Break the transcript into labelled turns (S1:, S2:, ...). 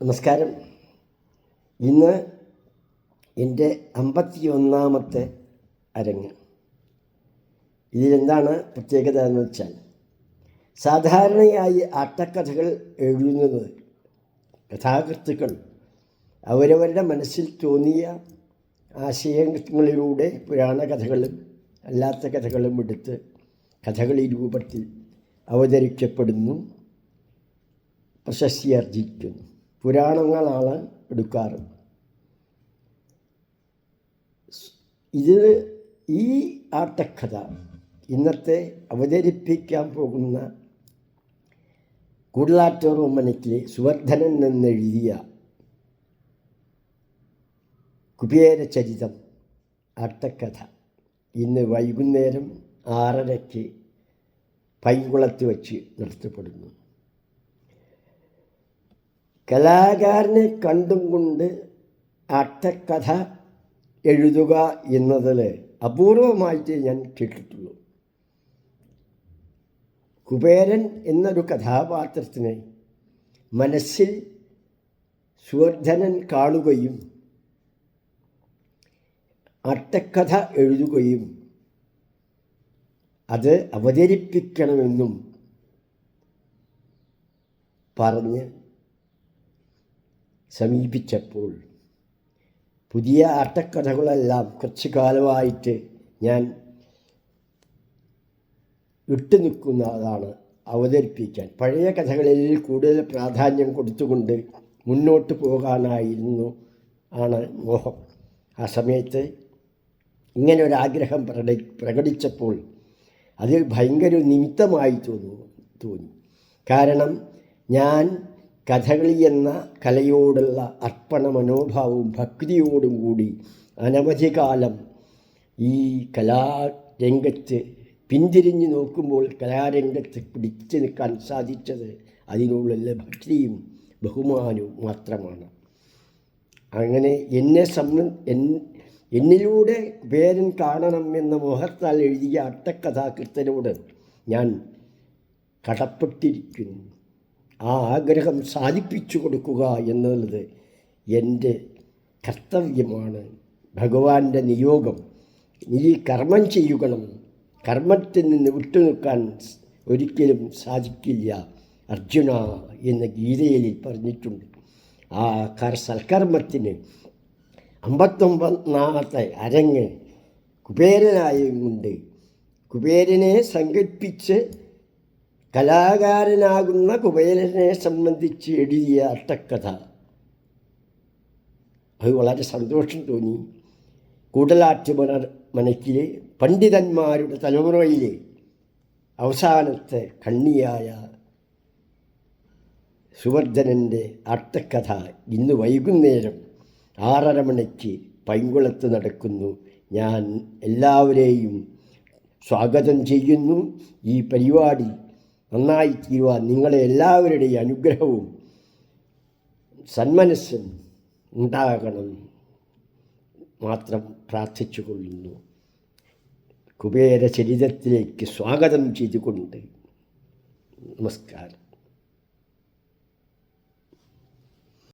S1: നമസ്കാരം. ഇന്ന് എന്റെ അമ്പത്തി ഒന്നാമത്തെ അരങ്ങ്. ഇതിലെന്താണ് പ്രത്യേകത എന്ന് വെച്ചാൽ സാധാരണയായി ആട്ടക്കഥകൾ എഴുതുന്നത് കഥാകൃത്തുക്കൾ അവരവരുടെ മനസ്സിൽ തോന്നിയ ആശയങ്ങളിലൂടെ പുരാണ കഥകളും അല്ലാത്ത കഥകളും എടുത്ത് കഥകളി രൂപത്തിൽ അവതരിക്കപ്പെടുന്നു പ്രശസ്തി ആർജിക്കുന്നു പുരാണങ്ങളാണ് എടുക്കാറ്. ഇത് ഈ ആട്ടക്കഥ ഇന്നത്തെ അവതരിപ്പിക്കാൻ പോകുന്ന കൂടുതലാറ്റോറോമനയ്ക്ക് സുവർദ്ധനൻ എന്നെഴുതിയ കുബേരചരിതം ആട്ടക്കഥ ഇന്ന് വൈകുന്നേരം ആറരയ്ക്ക് പൈങ്കുളത്ത് വച്ച് നിർത്തപ്പെടുന്നു. കലാകാരനെ കണ്ടും കൊണ്ട് അട്ടക്കഥ എഴുതുക എന്നതിൽ അപൂർവമായിട്ട് ഞാൻ കേട്ടിട്ടുള്ളൂ. കുബേരൻ എന്നൊരു കഥാപാത്രത്തിനെ മനസ്സിൽ സുവർദ്ധനൻ കാണുകയും അട്ടക്കഥ എഴുതുകയും അത് അവതരിപ്പിക്കണമെന്നും പറഞ്ഞ് സമീപിച്ചപ്പോൾ പുതിയ ആട്ടക്കഥകളെല്ലാം കുറച്ചു കാലമായിട്ട് ഞാൻ വിട്ടു നിൽക്കുന്നതാണ് അവതരിപ്പിക്കാൻ. പഴയ കഥകളിൽ കൂടുതൽ പ്രാധാന്യം കൊടുത്തുകൊണ്ട് മുന്നോട്ട് പോകാനായിരുന്നു ആണ് മോഹം. ആ സമയത്ത് ഇങ്ങനെ ഒരാഗ്രഹം പ്രകടി പ്രകടിച്ചപ്പോൾ അത് ഭയങ്കര നിമിത്തമായി തോന്നുന്നു തോന്നി. കാരണം ഞാൻ കഥകളി എന്ന കലയോടുള്ള അർപ്പണ മനോഭാവവും ഭക്തിയോടും കൂടി അനവധി കാലം ഈ കലാരംഗത്ത് പിന്തിരിഞ്ഞ് നോക്കുമ്പോൾ കലാരംഗത്ത് പിടിച്ചു നിൽക്കാൻ സാധിച്ചത് അതിനുള്ള ഭക്തിയും ബഹുമാനവും മാത്രമാണ്. അങ്ങനെ എന്നെ സംബന്ധ എന്നിലൂടെ പേരൻ കാണണം എന്ന മോഹത്താൽ എഴുതിയ അട്ടക്കഥാകൃത്തനോട് ഞാൻ കടപ്പെട്ടിരിക്കുന്നു. ആ ആഗ്രഹം സാധിപ്പിച്ചു കൊടുക്കുക എന്നുള്ളത് എന്റെ കർത്തവ്യമാണ്. ഭഗവാന്റെ നിയോഗം. നീ കർമ്മം ചെയ്യുകണം കർമ്മത്തിൽ നിന്ന് വിട്ടുനിൽക്കാൻ ഒരിക്കലും സാധിക്കില്ല. അർജുന എന്ന ഗീതയിൽ പറഞ്ഞിട്ടുണ്ട്. ആ കർ സൽക്കർമ്മത്തിന് അമ്പത്തൊമ്പതാമത്തെ അരങ്ങ് കുബേരനായുകൊണ്ട് കുബേരനെ സങ്കല്പിച്ച് കലാകാരനാകുന്ന കുബേരനെ സംബന്ധിച്ച് എഴുതിയ അട്ടക്കഥ. അത് വളരെ സന്തോഷം തോന്നി. കൂടലാറ്റ് മണർ മനക്കിലെ പണ്ഡിതന്മാരുടെ തലമുറയിലെ അവസാനത്തെ കണ്ണിയായ സുവർദ്ധനന്റെ അർത്ഥക്കഥ ഇന്ന് വൈകുന്നേരം ആറര മണിക്ക് പൈങ്കുളത്ത് നടക്കുന്നു. ഞാൻ എല്ലാവരെയും സ്വാഗതം ചെയ്യുന്നു. ഈ പരിപാടി നന്നായി തീരുവാൻ നിങ്ങളെ എല്ലാവരുടെയും അനുഗ്രഹവും സന്മനസ്സും ഉണ്ടാകണം മാത്രം പ്രാർത്ഥിച്ചു കൊള്ളുന്നു കുബേര ചരിതത്തിലേക്ക് സ്വാഗതം ചെയ്തുകൊണ്ട് നമസ്കാരം.